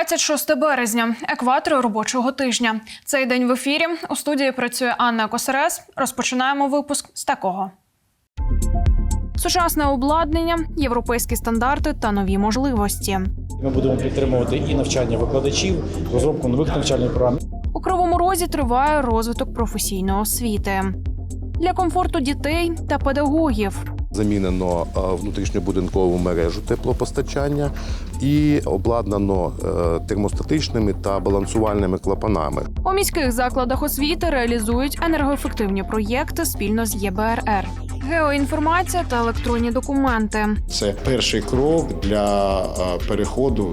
26 березня, екватор робочого тижня. Цей день в ефірі у студії працює Анна Косарес. Розпочинаємо випуск з такого. Сучасне обладнання, європейські стандарти та нові можливості. Ми будемо підтримувати і навчання викладачів, розробку нових навчальних програм. У Кривому Розі триває розвиток професійної освіти для комфорту дітей та педагогів. Замінено е, внутрішньобудинкову мережу теплопостачання і обладнано е, термостатичними та балансувальними клапанами. У міських закладах освіти реалізують енергоефективні проєкти спільно з ЄБРР. Геоінформація та електронні документи. Це перший крок для е, переходу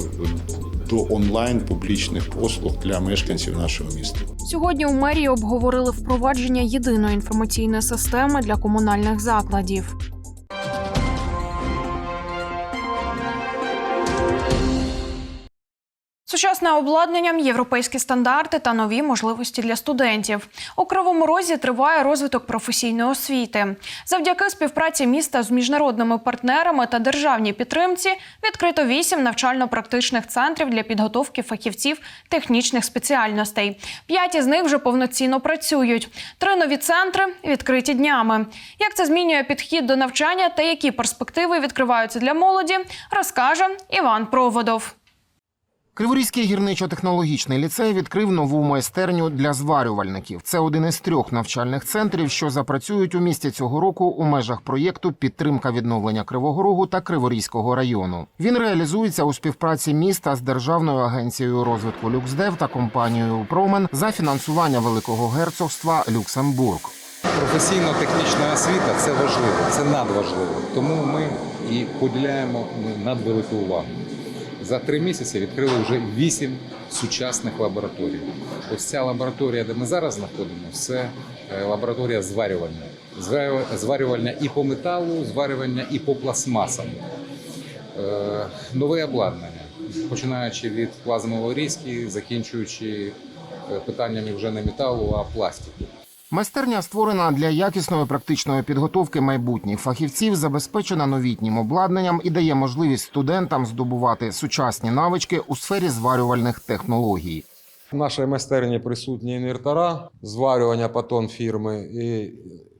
до онлайн публічних послуг для мешканців нашого міста. Сьогодні у мерії обговорили впровадження єдиної інформаційної системи для комунальних закладів. Сучасне обладнання, європейські стандарти та нові можливості для студентів. У Кривому Розі триває розвиток професійної освіти. Завдяки співпраці міста з міжнародними партнерами та державній підтримці відкрито вісім навчально-практичних центрів для підготовки фахівців технічних спеціальностей. П'ять із них вже повноцінно працюють. Три нові центри відкриті днями. Як це змінює підхід до навчання та які перспективи відкриваються для молоді, розкаже Іван Проводов. Криворізький гірничо-технологічний ліцей відкрив нову майстерню для зварювальників. Це один із трьох навчальних центрів, що запрацюють у місті цього року у межах проєкту Підтримка відновлення Кривого Рогу та Криворізького району. Він реалізується у співпраці міста з Державною агенцією розвитку Люксдев та компанією Промен за фінансування Великого герцогства Люксембург. Професійно-технічна освіта це важливо, це надважливо. Тому ми і поділяємо надвелику увагу. За три місяці відкрили вже вісім сучасних лабораторій. Ось ця лабораторія, де ми зараз знаходимося, це е, лабораторія зварювання. Зварювання і по металу, зварювання і по пластмасам. Е, Нове обладнання, починаючи від плазмової різки, закінчуючи е, питаннями вже не металу, а пластику. Майстерня створена для якісної практичної підготовки майбутніх фахівців, забезпечена новітнім обладнанням і дає можливість студентам здобувати сучасні навички у сфері зварювальних технологій. В нашій майстерні присутні інвертора, зварювання патон фірми, і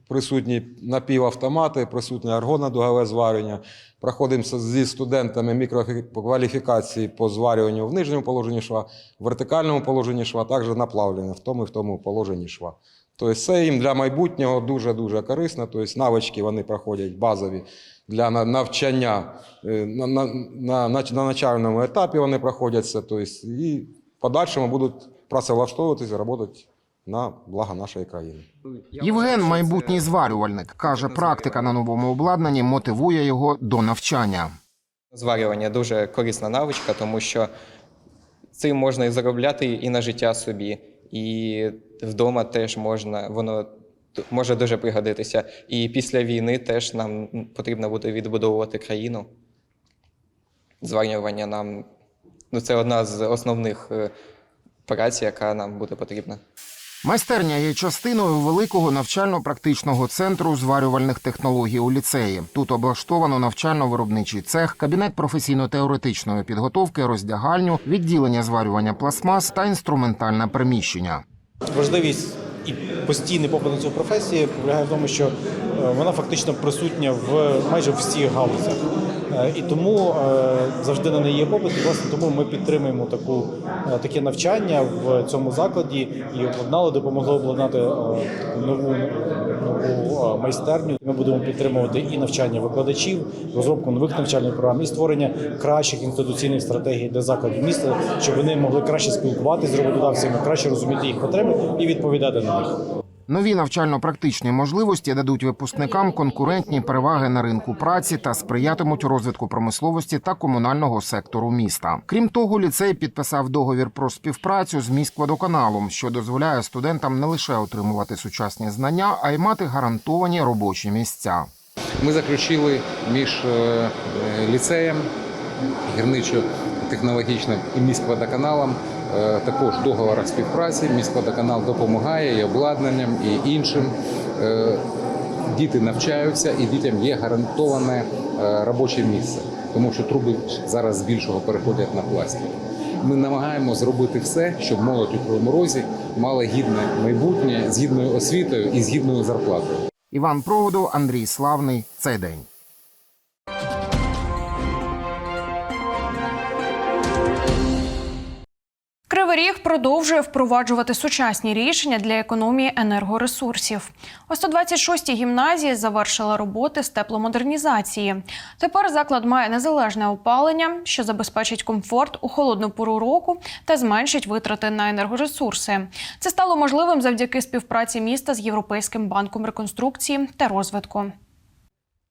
присутні напівавтомати, присутнє аргонно-дугове зварювання. Проходимо зі студентами мікрокваліфікації по зварюванню в нижньому положенні шва, в вертикальному положенні шва, також наплавлення в тому і в тому положенні шва. Тобто це їм для майбутнього дуже-дуже корисно. Тобто навички вони проходять базові для навчання е, на, на, на, на, на начальному етапі вони проходяться. Тобто, і в подальшому будуть працевлаштовуватися, працювати на благо нашої країни. Євген, майбутній зварювальник, каже, практика на новому обладнанні мотивує його до навчання. Зварювання дуже корисна навичка, тому що цим можна і заробляти і на життя собі, і вдома теж можна, воно може дуже пригодитися. І після війни теж нам потрібно буде відбудовувати країну. Зварювання нам ну, це одна з основних е, праць, яка нам буде потрібна. Майстерня є частиною великого навчально-практичного центру зварювальних технологій у ліцеї. Тут облаштовано навчально-виробничий цех, кабінет професійно-теоретичної підготовки, роздягальню, відділення зварювання пластмас та інструментальне приміщення. Важливість і постійний попит на цю професію полягає в тому, що е, вона фактично присутня в майже всіх галузях. Е, І тому е, завжди на неї є попит. І власне тому ми підтримуємо таку таке навчання в цьому закладі і обладнали, допомогли обладнати нову е, майстерню. Ми будемо підтримувати і навчання викладачів, розробку нових навчальних програм, і створення кращих інституційних стратегій для закладів міста, щоб вони могли краще спілкуватися з роботодавцями, краще розуміти їх потреби і відповідати на них. Нові навчально-практичні можливості дадуть випускникам конкурентні переваги на ринку праці та сприятимуть розвитку промисловості та комунального сектору міста. Крім того, ліцей підписав договір про співпрацю з міськводоканалом, що дозволяє студентам не лише отримувати сучасні знання, а й мати гарантовані робочі місця. Ми заключили між е, е, ліцеєм гірничо-технологічним і міськводоканалом е, також договор співпраці. Міськводоканал допомагає і обладнанням, і іншим. Е, Діти навчаються, і дітям є гарантоване е, робоче місце, тому що труби зараз з більшого переходять на пластик. Ми намагаємося зробити все, щоб молодь у Кривому мала гідне майбутнє з гідною освітою і з гідною зарплатою. Іван Проводу, Андрій Славний. Цей день. Кривий Ріг продовжує впроваджувати сучасні рішення для економії енергоресурсів. У 126-й гімназії завершила роботи з тепломодернізації. Тепер заклад має незалежне опалення, що забезпечить комфорт у холодну пору року та зменшить витрати на енергоресурси. Це стало можливим завдяки співпраці міста з Європейським банком реконструкції та розвитку.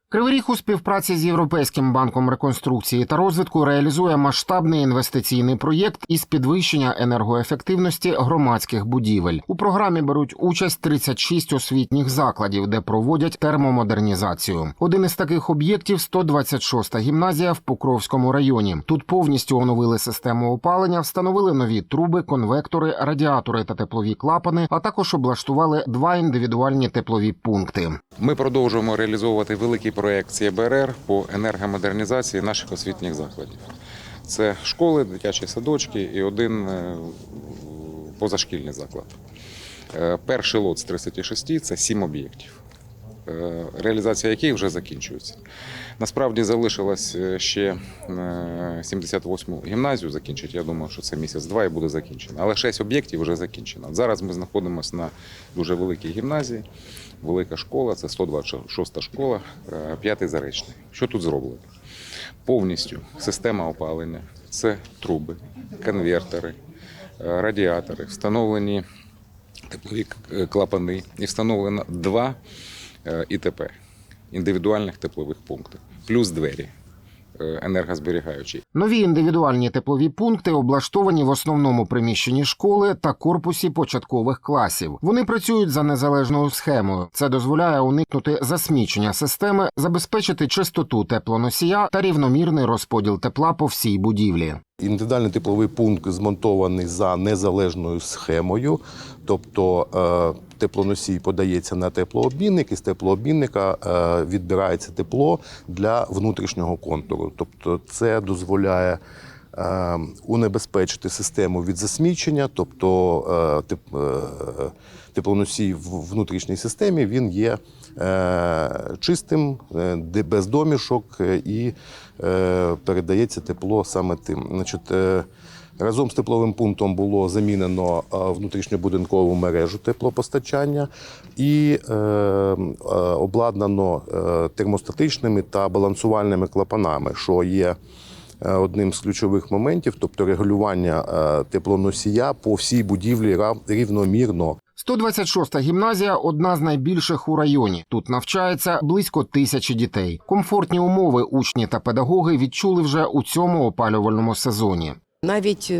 Кривий Ріг у співпраці з Європейським банком реконструкції та розвитку реалізує масштабний інвестиційний проєкт із підвищення енергоефективності громадських будівель. У програмі беруть участь 36 освітніх закладів, де проводять термомодернізацію. Один із таких об'єктів 126-та гімназія в Покровському районі. Тут повністю оновили систему опалення, встановили нові труби, конвектори, радіатори та теплові клапани, а також облаштували два індивідуальні теплові пункти. Ми продовжуємо реалізовувати великий проєкт ЦБРР по енергомодернізації наших освітніх закладів. Це школи, дитячі садочки і один е, позашкільний заклад. Е, Перший лот з 36 – це 7 об'єктів, реалізація яких вже закінчується. Насправді залишилось е, ще 78-му гімназію закінчити. Я думаю, що це місяць-два і буде закінчено. Але 6 об'єктів вже закінчено. Зараз ми знаходимося на дуже великій гімназії. Велика школа, це 126 школа, е, п'ятий заречний. Що тут зроблено? Повністю система опалення, це труби, конвертери, е, радіатори, встановлені теплові клапани і встановлено два е, ІТП індивідуальних теплових пункти, плюс двері е, енергозберігаючі. Нові індивідуальні теплові пункти облаштовані в основному приміщенні школи та корпусі початкових класів. Вони працюють за незалежною схемою. Це дозволяє уникнути засмічення системи, забезпечити чистоту теплоносія та рівномірний розподіл тепла по всій будівлі. Індивідуальний тепловий пункт змонтований за незалежною схемою, тобто е, теплоносій подається на теплообмінник, і з теплообмінника е, відбирається тепло для внутрішнього контуру. Тобто, це дозволяє е, унебезпечити систему від засмічення, тобто е, теп, теплоносій в внутрішній системі він є чистим, без домішок і передається тепло саме тим. Значить, Разом з тепловим пунктом було замінено е, внутрішньобудинкову мережу теплопостачання і е, е, обладнано термостатичними та балансувальними клапанами, що є одним з ключових моментів, тобто регулювання теплоносія по всій будівлі рівномірно. 126-та гімназія одна з найбільших у районі. Тут навчається близько тисячі дітей. Комфортні умови учні та педагоги відчули вже у цьому опалювальному сезоні. Навіть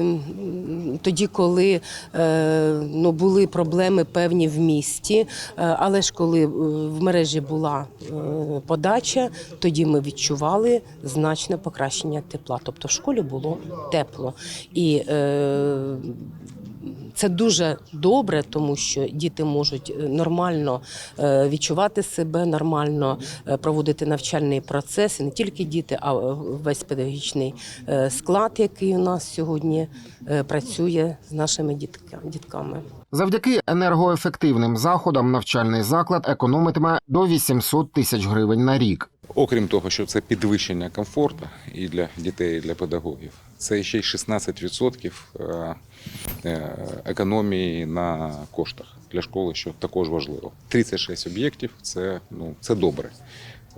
тоді, коли е, ну, були проблеми певні в місті, е, але ж коли е, в мережі була подача, тоді ми відчували значне покращення тепла. Тобто в школі було тепло. І це дуже добре, тому що діти можуть е, нормально е, відчувати себе, нормально е, проводити навчальний процес. І не тільки діти, а весь педагогічний склад, який у нас сьогодні працює з нашими дітками. Завдяки енергоефективним заходам навчальний заклад економитиме до 800 тисяч гривень на рік. Окрім того, що це підвищення комфорту і для дітей, і для педагогів, це ще й 16% е, е, економії на коштах для школи, що також важливо. 36 об'єктів це, ну, це добре.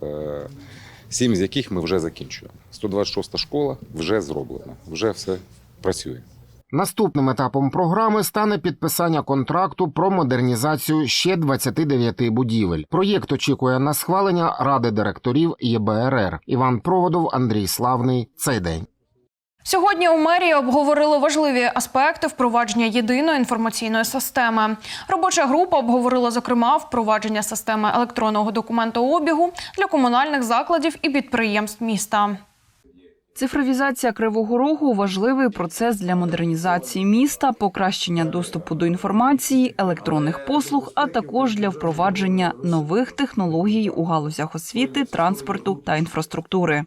Е, Сім з яких ми вже закінчуємо. 126 школа вже зроблена, вже все працює. Наступним етапом програми стане підписання контракту про модернізацію ще 29 будівель. Проєкт очікує на схвалення ради директорів ЄБРР. Іван Проводов, Андрій Славний. Цей день. Сьогодні у мерії обговорили важливі аспекти впровадження єдиної інформаційної системи. Робоча група обговорила зокрема впровадження системи електронного документообігу для комунальних закладів і підприємств міста. Цифровізація Кривого Рогу важливий процес для модернізації міста, покращення доступу до інформації, електронних послуг, а також для впровадження нових технологій у галузях освіти, транспорту та інфраструктури.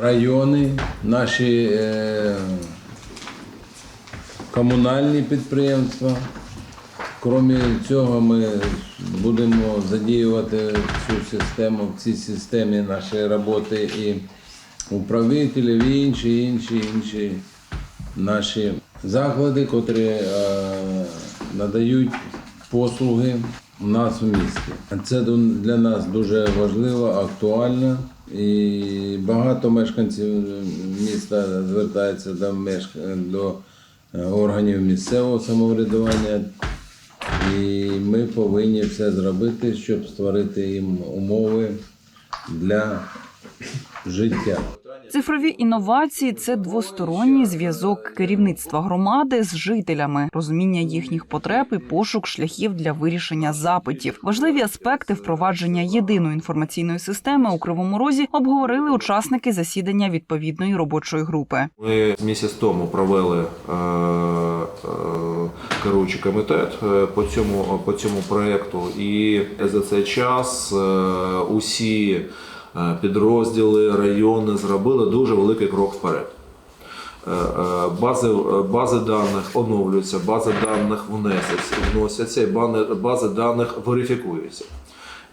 Райони, наші е, комунальні підприємства. Крім цього, ми будемо задіювати цю систему в цій системі нашої роботи і управителів, і інші, інші, інші наші заклади, котрі е, надають послуги у нас в місті. Це для нас дуже важливо, актуально. І багато мешканців міста звертаються до, мешк- до е, органів місцевого самоврядування. І ми повинні все зробити, щоб створити їм умови для життя. Цифрові інновації це двосторонній зв'язок керівництва громади з жителями, розуміння їхніх потреб і пошук шляхів для вирішення запитів. Важливі аспекти впровадження єдиної інформаційної системи у Кривому Розі обговорили учасники засідання відповідної робочої групи. Ми місяць тому провели е, е, керуючий комітет е, по цьому, по цьому проєкту, і за цей час усі підрозділи, райони зробили дуже великий крок вперед. Е, е, Бази, е, бази даних оновлюються, бази даних вносяться, вносяться і бази даних верифікуються.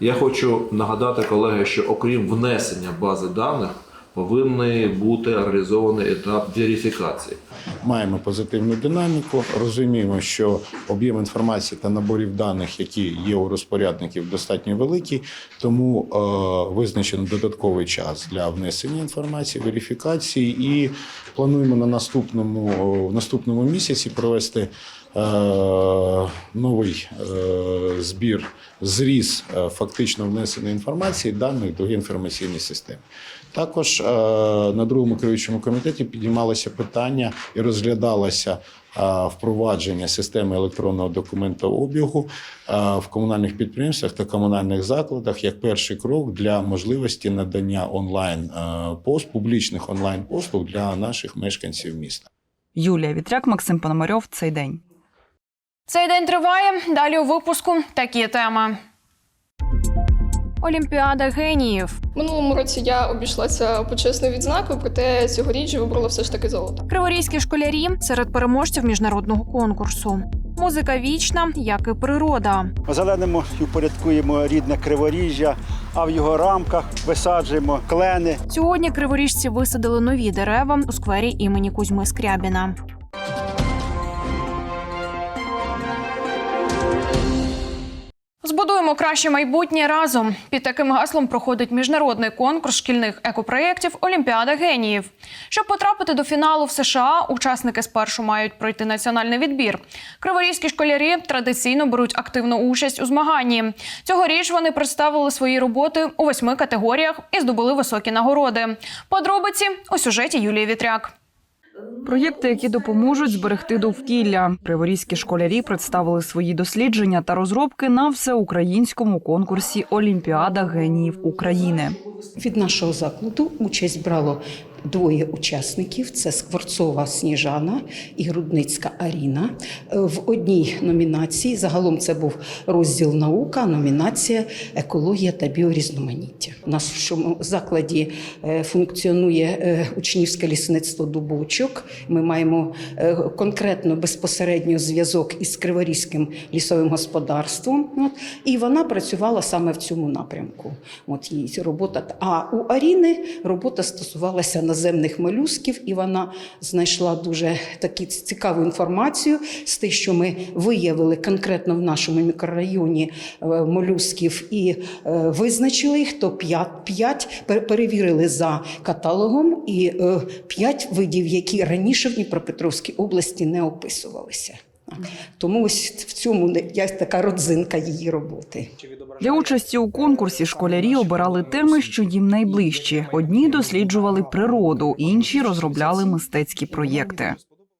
Я хочу нагадати, колеги, що окрім внесення бази даних, повинен бути реалізований етап верифікації. Маємо позитивну динаміку. Розуміємо, що об'єм інформації та наборів даних, які є у розпорядників, достатньо великий, тому е, визначено додатковий час для внесення інформації, верифікації, і плануємо на наступному в наступному місяці провести. е, Новий е, збір зріз е, фактично внесеної інформації даних до інформаційної системи. Також е, на другому керуючому комітеті піднімалося питання і розглядалося е, впровадження системи електронного документообігу е, в комунальних підприємствах та комунальних закладах як перший крок для можливості надання онлайн е, пост публічних онлайн послуг для наших мешканців міста. Юлія Вітряк, Максим Пономарьов. Цей день. Цей день триває. Далі у випуску такі теми. Олімпіада геніїв. Минулому році я обійшлася почесною відзнакою, проте цьогоріч вибрала все ж таки золото. Криворізькі школярі серед переможців міжнародного конкурсу. Музика вічна, як і природа. Озеленимо і упорядкуємо рідне криворіжжя, а в його рамках висаджуємо клени. Сьогодні криворіжці висадили нові дерева у сквері імені Кузьми Скрябіна. Збудуємо краще майбутнє разом. Під таким гаслом проходить міжнародний конкурс шкільних екопроєктів Олімпіада геніїв. Щоб потрапити до фіналу в США, учасники спершу мають пройти національний відбір. Криворізькі школярі традиційно беруть активну участь у змаганні. Цьогоріч вони представили свої роботи у восьми категоріях і здобули високі нагороди. Подробиці у сюжеті Юлії Вітряк. Проєкти, які допоможуть зберегти довкілля. Криворізькі школярі представили свої дослідження та розробки на всеукраїнському конкурсі Олімпіада геніїв України. Від нашого закладу участь брало двоє учасників: це Скворцова Сніжана і Грудницька Аріна. Е, В одній номінації загалом це був розділ наука, номінація екологія та біорізноманіття. В нашому закладі е, функціонує е, учнівське лісництво Дубочок. Ми маємо конкретно безпосередньо зв'язок із Криворізьким лісовим господарством. От, і вона працювала саме в цьому напрямку. От її робота. А у Аріни робота стосувалася наземних молюсків, і вона знайшла дуже таку цікаву інформацію з тих, що ми виявили конкретно в нашому мікрорайоні е, молюсків і е, визначили їх, то 5, 5 перевірили за каталогом, і 5 видів, які раніше в Дніпропетровській області не описувалися. Тому ось в цьому є така родзинка її роботи. Для участі у конкурсі школярі обирали теми, що їм найближчі. Одні досліджували природу, інші розробляли мистецькі проєкти.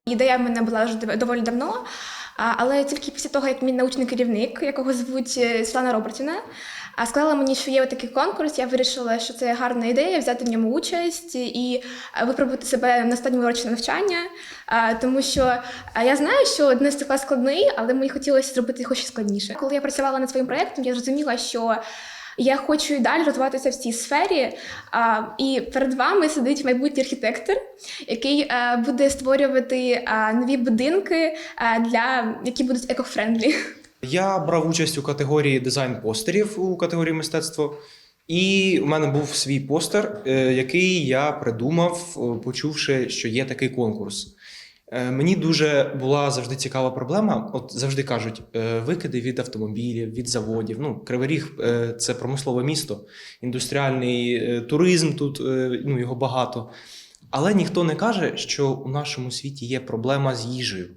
Ідея в мене була вже доволі давно, але тільки після того, як мій научний керівник, якого звуть е, Світлана Робертівна, а, сказала мені, що є такий конкурс, я вирішила, що це гарна ідея взяти в ньому участь і випробувати себе на останньому році навчання, тому що я знаю, що 11 клас складний, але мені хотілося зробити ще складніше. Коли я працювала над своїм проєктом, я зрозуміла, що Я хочу і далі розвиватися в цій сфері. І перед вами сидить майбутній архітектор, який е, буде створювати е, нові будинки, е, для які будуть екофрендлі. Я брав участь у категорії дизайн постерів у категорії мистецтво. І у мене був свій постер, е, який я придумав, е, почувши, що є такий конкурс. Е, Мені дуже була завжди цікава проблема. От завжди кажуть, викиди від автомобілів, від заводів. Ну, Кривий Ріг це промислове місто, індустріальний туризм тут ну, його багато. Але ніхто не каже, що у нашому світі є проблема з їжею.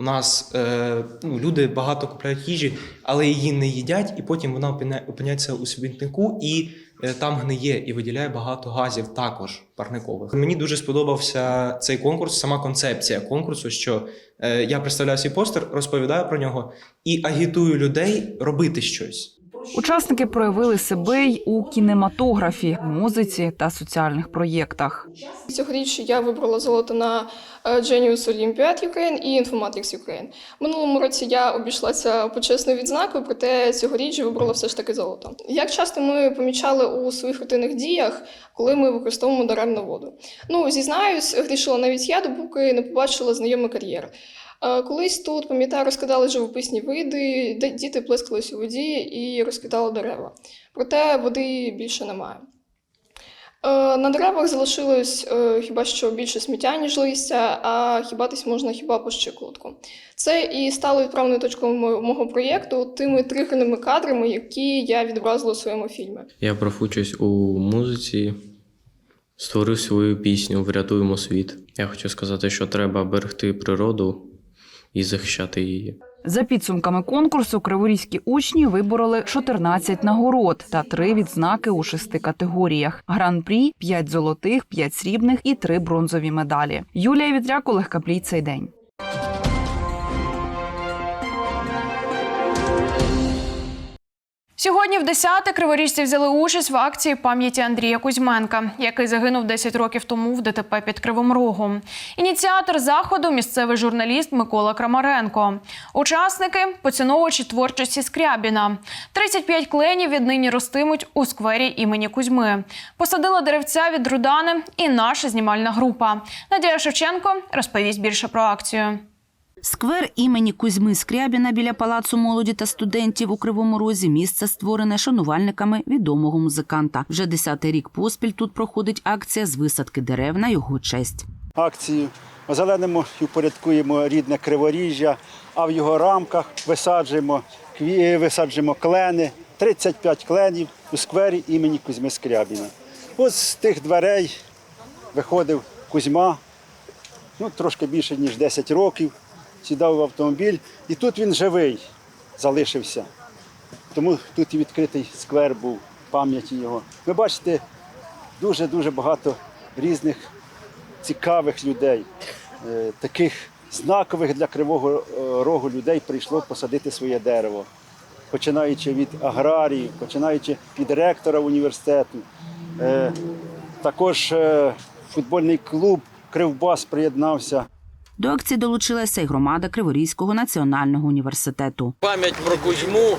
У нас е, ну, люди багато купляють їжі, але її не їдять, і потім вона опиня- опиняється у світнику і е, там гниє і виділяє багато газів також парникових. Мені дуже сподобався цей конкурс, сама концепція конкурсу, що е, я представляю свій постер, розповідаю про нього і агітую людей робити щось. Учасники проявили себе й у кінематографі, музиці та соціальних проєктах. Цьогоріч я вибрала золото на е, Genius Olympiad Ukraine і Informatics Ukraine. Минулому році я обійшлася почесною відзнакою, проте цьогоріч вибрала все ж таки золото. Як часто ми помічали у своїх рутинних діях, коли ми використовуємо даремну воду? Ну, зізнаюсь, грішила навіть я, допоки не побачила знайомий кар'єр. Колись тут, пам'ятаю, розкидали живописні види, де діти плескались у воді і розкидали дерева. Проте води більше немає. Е, На деревах залишилось е, хіба що більше сміття, ніж листя, а хібатись можна хіба по щиколотку. Це і стало відправною точкою мо- мого проєкту тими тригерними кадрами, які я відобразила у своєму фільмі. Я брав участь у музиці, створив свою пісню Врятуємо світ. Я хочу сказати, що треба берегти природу і захищати її. За підсумками конкурсу, криворізькі учні вибороли 14 нагород та три відзнаки у шести категоріях: гран-прі, 5 золотих, 5 срібних і 3 бронзові медалі. Юлія Вітряк, Олег цей день. Сьогодні в 10 криворіжці взяли участь в акції пам'яті Андрія Кузьменка, який загинув 10 років тому в ДТП під Кривим Рогом. Ініціатор заходу місцевий журналіст Микола Крамаренко. Учасники поціновувачі творчості Скрябіна. 35 кленів віднині ростимуть у сквері імені Кузьми. Посадила деревця від Рудани і наша знімальна група. Надія Шевченко розповість більше про акцію. Сквер імені Кузьми Скрябіна біля палацу молоді та студентів у Кривому Розі місце створене шанувальниками відомого музиканта. Вже десятий рік поспіль тут проходить акція з висадки дерев на його честь. акцію. Озеленимо і упорядкуємо рідне криворіжжя, а в його рамках висаджуємо, кві- висаджуємо клени, 35 кленів у сквері імені Кузьми Скрябіна. Ось з тих дверей виходив Кузьма, ну, трошки більше, ніж 10 років, сідав в автомобіль, і тут він живий залишився. Тому тут і відкритий сквер був пам'яті його. Ви бачите, дуже-дуже багато різних цікавих людей, е, таких знакових для Кривого е, Рогу людей прийшло посадити своє дерево. Починаючи від аграріїв, починаючи від ректора університету. Е, Також футбольний клуб Кривбас приєднався. До акції долучилася й громада Криворізького національного університету. Пам'ять про Кузьму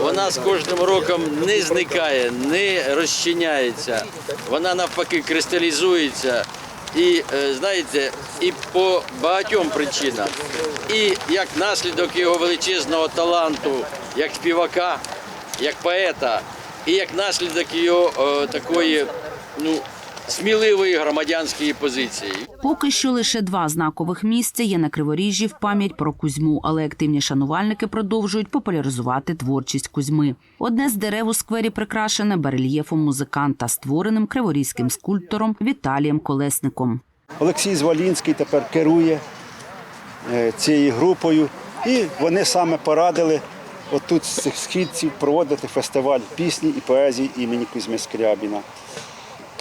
вона з кожним роком не зникає, не розчиняється. Вона навпаки кристалізується. І е, знаєте, і по багатьом причинам. І як наслідок його величезного таланту, як співака, як поета, і як наслідок його е, такої ну, сміливої громадянської позиції. Поки що лише два знакових місця є на Криворіжжі в пам'ять про Кузьму, але активні шанувальники продовжують популяризувати творчість Кузьми. Одне з дерев у сквері прикрашене барельєфом музиканта, створеним криворізьким скульптором Віталієм Колесником. Олексій Звалінський тепер керує е, цією групою. І вони саме порадили отут з цих східців проводити фестиваль пісні і поезії імені Кузьми Скрябіна.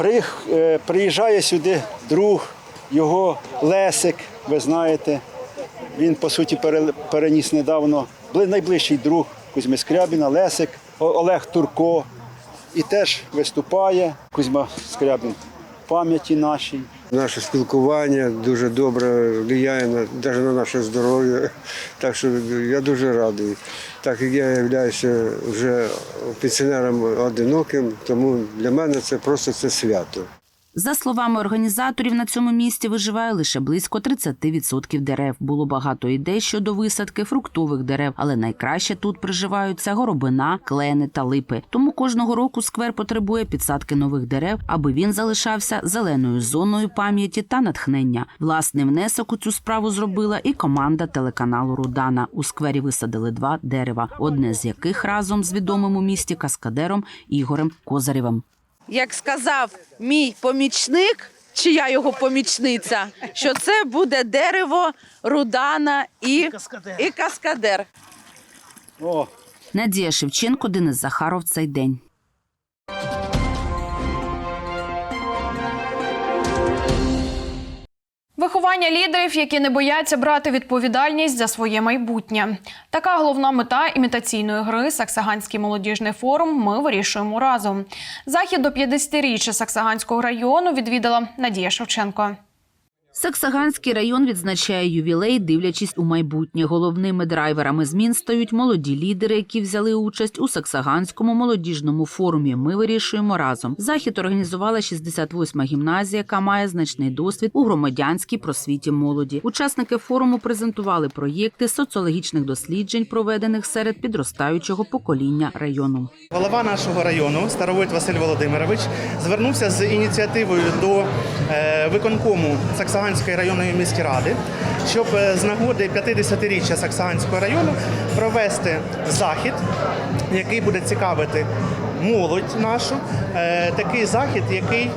Е, Приїжджає сюди друг, його Лесик, ви знаєте. Він, по суті, переніс недавно найближчий друг Кузьми Скрябіна, Лесик, Олег Турко. І теж виступає Кузьма Скрябін в пам'яті нашій. Наше спілкування дуже добре впливає на, навіть на наше здоров'я. Так що я дуже радий. Так як я являюся вже пенсіонером одиноким, тому для мене це просто це свято. За словами організаторів, на цьому місці виживає лише близько 30% дерев. Було багато ідей щодо висадки фруктових дерев, але найкраще тут приживаються горобина, клени та липи. Тому кожного року сквер потребує підсадки нових дерев, аби він залишався зеленою зоною пам'яті та натхнення. Власний внесок у цю справу зробила і команда телеканалу Рудана. У сквері висадили два дерева, одне з яких разом з відомим у місті каскадером Ігорем Козарєвим. Як сказав мій помічник, чи я його помічниця, що це буде дерево, рудана і, і каскадер. О, Надія Шевченко, Денис Захаров. Цей день. Виховання лідерів, які не бояться брати відповідальність за своє майбутнє. Така головна мета імітаційної гри Саксаганський молодіжний форум. Ми вирішуємо разом. Захід до 50-річчя Саксаганського району відвідала Надія Шевченко. Саксаганський район відзначає ювілей, дивлячись у майбутнє. Головними драйверами змін стають молоді лідери, які взяли участь у Саксаганському молодіжному форумі. Ми вирішуємо разом. Захід організувала 68-ма гімназія, яка має значний досвід у громадянській просвіті молоді. Учасники форуму презентували проєкти соціологічних досліджень, проведених серед підростаючого покоління району. Голова нашого району Старовойт Василь Володимирович звернувся з ініціативою до е, виконкому Саксаганської районної міської ради, щоб е, з нагоди 50-річчя Саксаганського району провести захід, який буде цікавити молодь нашу. Е, Такий захід, який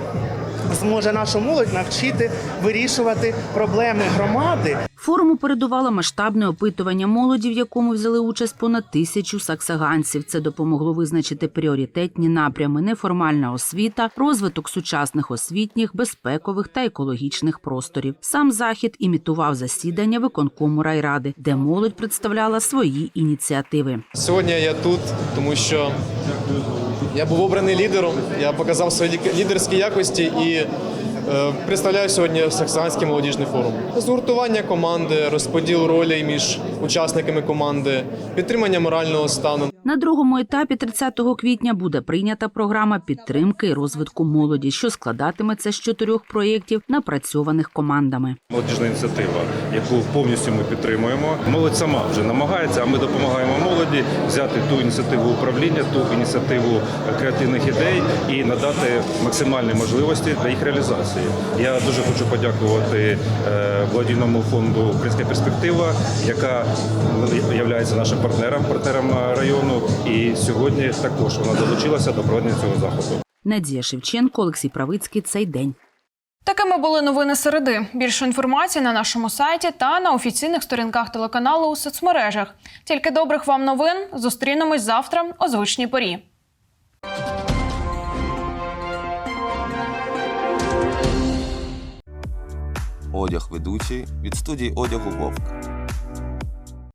зможе нашу молодь навчити вирішувати проблеми громади. Форуму передувало масштабне опитування молоді, в якому взяли участь понад тисячу саксаганців. Це допомогло визначити пріоритетні напрями: неформальна освіта, розвиток сучасних освітніх, безпекових та екологічних просторів. Сам захід імітував засідання виконкому райради, де молодь представляла свої ініціативи. Сьогодні я тут, тому що я був обраний лідером, я показав свої лідерські якості і е, представляю сьогодні Саксанський молодіжний форум. Згуртування команди, розподіл ролей між учасниками команди, підтримання морального стану. На другому етапі 30 квітня буде прийнята програма підтримки і розвитку молоді, що складатиметься з чотирьох проєктів, напрацьованих командами. Молодіжна ініціатива, яку повністю ми підтримуємо. Молодь сама вже намагається, а ми допомагаємо молоді взяти ту ініціативу управління, ту ініціативу креативних ідей і надати максимальні можливості для їх реалізації. Я дуже хочу подякувати е, благодійному фонду Українська перспектива, яка є нашим партнером, партнером е, району. І сьогодні також вона долучилася до проведення цього заходу. Надія Шевченко, Олексій Правицький. Цей день. Такими були новини середи. Більше інформації на нашому сайті та на офіційних сторінках телеканалу у соцмережах. Тільки добрих вам новин. Зустрінемось завтра о звичній порі. Одяг ведучий від студії одягу Вовк.